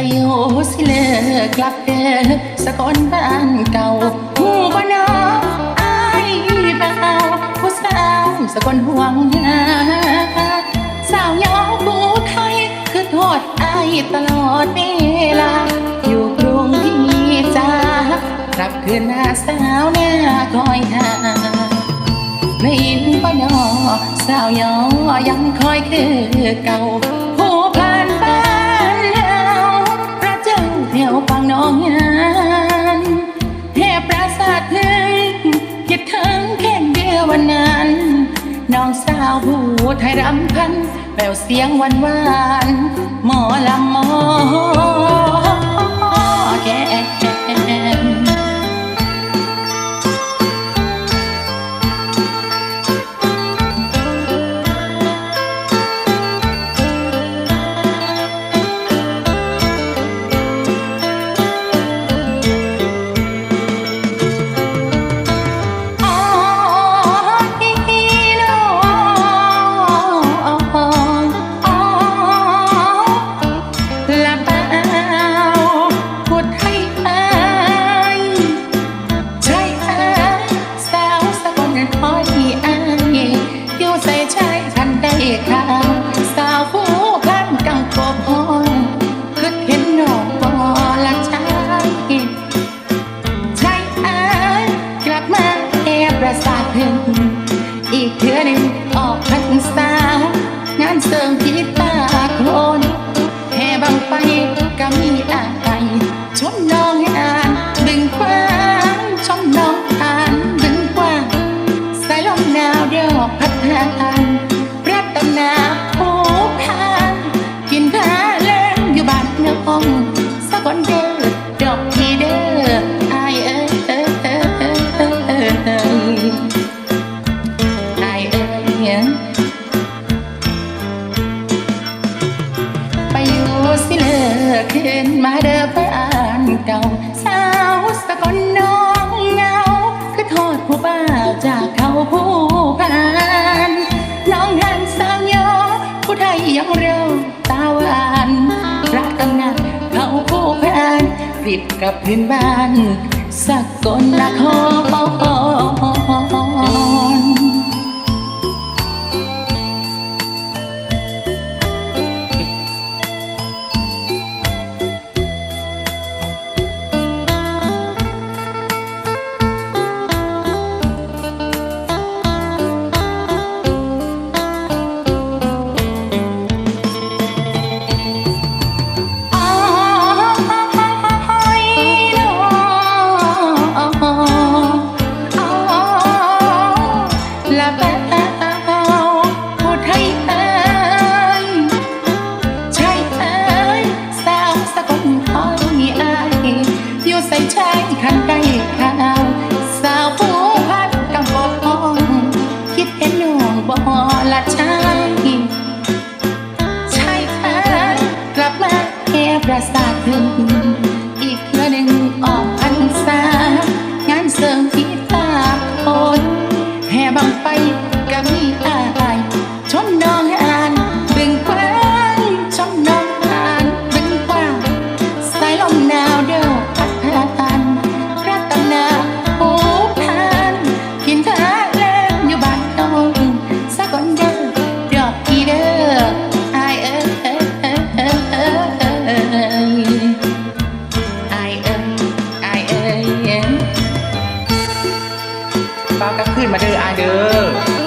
ลับเด้อสกลบ้านเก่าหมู่บ้านน้ออายเบาผู้สาวสกลห่วงหาสาวยาวผู้ไทยคือโทษอายตลอดเวลา อยู่กรุงที่จ้ากลับคืนหน้าสาวหน้าคอยหาไม่ยินบ่นอสาวยอยังคอยคือเก่า องสาวผู้ไทยรำพันแววเสียงหวานหวานหมอลำหมอ เก่า สาวสกลน้องเงา คือทอดผู้บ้าจากเขาผู้พานน้องหันสาวยอผู้ไทยยังเร็วตาหวานรักตั้งนานเขาผู้พานรีบกลับพื้นบ้านสกลนคร start jumping, keep running. ขึ้นมาเด้ออาเด้อ